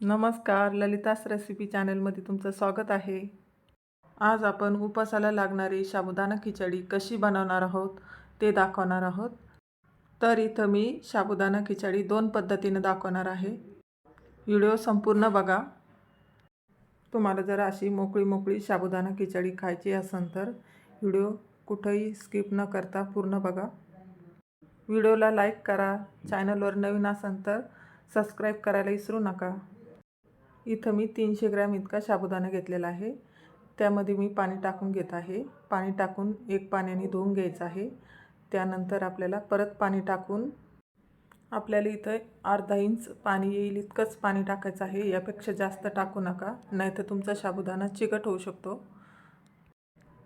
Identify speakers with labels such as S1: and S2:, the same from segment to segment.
S1: नमस्कार ललितास रेसिपी चॅनलमध्ये तुमचं स्वागत आहे. आज आपण उपासाला लागणारी साबुदाणा खिचडी कशी बनवणार आहोत ते दाखवणार आहोत. तर इथं मी साबुदाणा खिचडी दोन पद्धतीनं दाखवणार आहे. व्हिडिओ संपूर्ण बघा. तुम्हाला जर अशी मोकळी मोकळी साबुदाणा खिचडी खायची असेल तर व्हिडिओ कुठंही स्किप न करता पूर्ण बघा. व्हिडिओला लाईक करा चॅनलवर नवीन असेल तर सबस्क्राईब करायला विसरू नका. इथं मी तीनशे ग्रॅम इतका साबुदाणा घेतलेला आहे. त्यामध्ये मी पाणी टाकून घेत आहे. पाणी टाकून एक पाण्याने धुवून घ्यायचं आहे. त्यानंतर आपल्याला परत पाणी टाकून आपल्याला इथं अर्धा इंच पाणी येईल इतकंच पाणी टाकायचं आहे. यापेक्षा जास्त टाकू नका नाहीतर तुमचा साबुदाणा चिकट होऊ शकतो.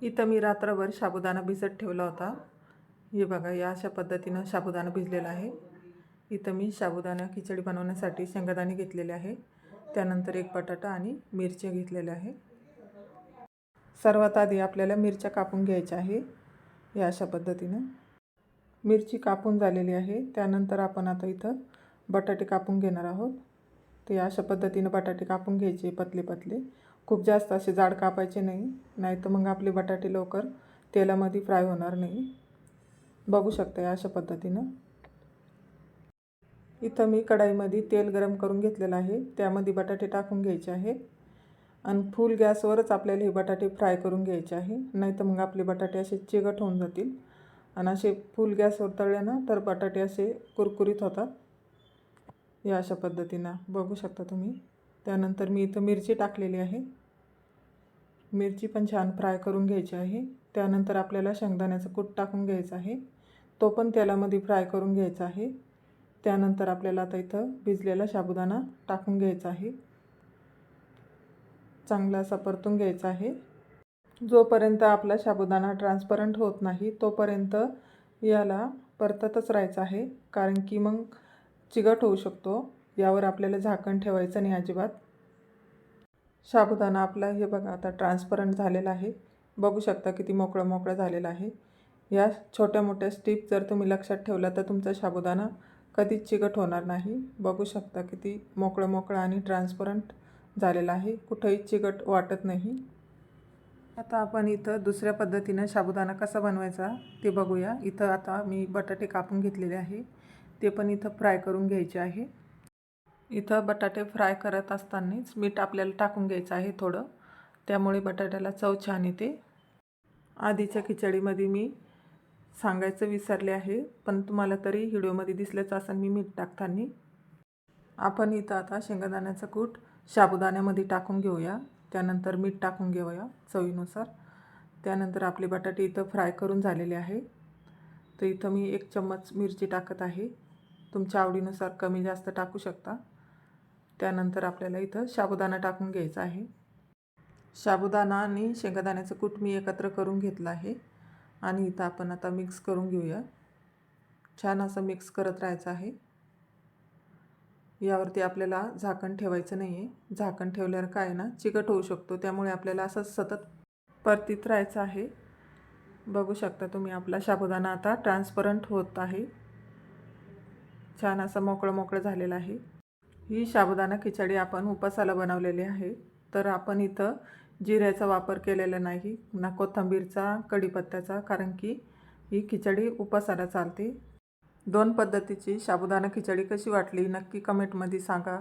S1: इथं मी रात्रभर साबुदाणा भिजत ठेवला होता. हे बघा या अशा पद्धतीनं साबुदाणा भिजलेला आहे. इथं मी साबुदाणा खिचडी बनवण्यासाठी शेंगदाणे घेतलेले आहे. त्यानंतर एक बटाटा आणि मिरच्या घेतलेल्या आहे. सर्वात आधी आपल्याला मिरच्या कापून घ्यायच्या आहे या अशा पद्धतीनं. मिरची कापून झालेली आहे त्यानंतर आपण आता इथं बटाटे कापून घेणार आहोत. ते अशा पद्धतीनं बटाटे कापून घ्यायचे पतले पतले. खूप जास्त असे जाड कापायचे नाही नाही तर मग आपले बटाटे लवकर तेलामध्ये फ्राय होणार नाही. बघू शकता या अशा पद्धतीनं. इथं मी कढाईमध्ये तेल गरम करून घेतलेलं आहे. त्यामध्ये बटाटे टाकून घ्यायचे आहे. आणि फुल गॅसवरच आपल्याला हे बटाटे फ्राय करून घ्यायचे आहे. नाही तर मग आपले बटाटे असे चिकट होऊन जातील. आणि असे फुल गॅसवर तळले ना तर बटाटे असे कुरकुरीत होतात. या अशा पद्धतीनं बघू शकता तुम्ही. त्यानंतर मी इथं मिरची टाकलेली आहे. मिरची पण छान फ्राय करून घ्यायची आहे. त्यानंतर आपल्याला शेंगदाण्याचं कूट टाकून घ्यायचं आहे. तो पण तेलामध्ये फ्राय करून घ्यायचा आहे. त्यानंतर आपल्याला आता इथं भिजलेला साबुदाणा टाकून घ्यायचा आहे. चांगला असा परतून घ्यायचा आहे. जोपर्यंत आपला साबुदाणा ट्रान्सपरंट होत नाही तोपर्यंत याला परततच राहायचं आहे. कारण की मग चिकट होऊ शकतो. यावर आपल्याला झाकण ठेवायचं नाही अजिबात. साबुदाणा आपला हे बघा आता ट्रान्सपरंट झालेला आहे. बघू शकता किती मोकळं मोकळं झालेलं आहे. या छोट्या मोठ्या स्टीप जर तुम्ही लक्षात ठेवला तर तुमचा साबुदाणा कधीच चिकट होणार नाही. बघू शकता किती मोकळं मोकळं आणि ट्रान्सपरंट झालेलं आहे. कुठंही चिकट वाटत नाही. आता आपण इथं दुसऱ्या पद्धतीनं साबुदाणा कसा बनवायचा ते बघूया. इथं आता मी बटाटे कापून घेतलेले आहे. ते पण इथं फ्राय करून घ्यायचे आहे. इथं बटाटे फ्राय करत असतानाच मीठ आपल्याला टाकून घ्यायचं आहे थोडं. त्यामुळे बटाट्याला चव छान येते. आधीच्या खिचडीमध्ये मी सांगायचं विसरले आहे पण तुम्हाला तरी व्हिडिओमध्ये दिसलंच असं मी मीठ टाकताना. आपण इथं आता शेंगदाण्याचं कूट साबुदाण्यामध्ये टाकून घेऊया. त्यानंतर मीठ टाकून घेऊया चवीनुसार. त्यानंतर आपले बटाटे इथं फ्राय करून झालेले आहे. तर इथं मी एक चम्मच मिरची टाकत आहे. तुमच्या आवडीनुसार कमी जास्त टाकू शकता. त्यानंतर आपल्याला इथं साबुदाणा टाकून घ्यायचा आहे. साबुदाणा आणि शेंगदाण्याचं कूट मी एकत्र करून घेतलं आहे. आणि इथं आपण आता मिक्स करून घेऊया. छान असं मिक्स करत राहायचं आहे. यावरती आपल्याला झाकण ठेवायचं नाही आहे झाकण ठेवल्यावर काय ना चिकट होऊ शकतो. त्यामुळे आपल्याला असं सतत परतीत राहायचं आहे. बघू शकता तुम्ही आपला साबुदाणा आता ट्रान्सपरंट होत आहे. छान असं मोकळं मोकळं झालेलं आहे. ही साबुदाणा खिचडी आपण उपासाला बनवलेली आहे. तर आपण इथं जिऱ्याचा वापर केलेला नाही ना कोथिंबीरचा कढीपत्त्याचा कारण की ही खिचडी उपासाला चालते. दोन पद्धतीची साबुदाणा खिचडी कशी वाटली नक्की कमेंटमध्ये सांगा.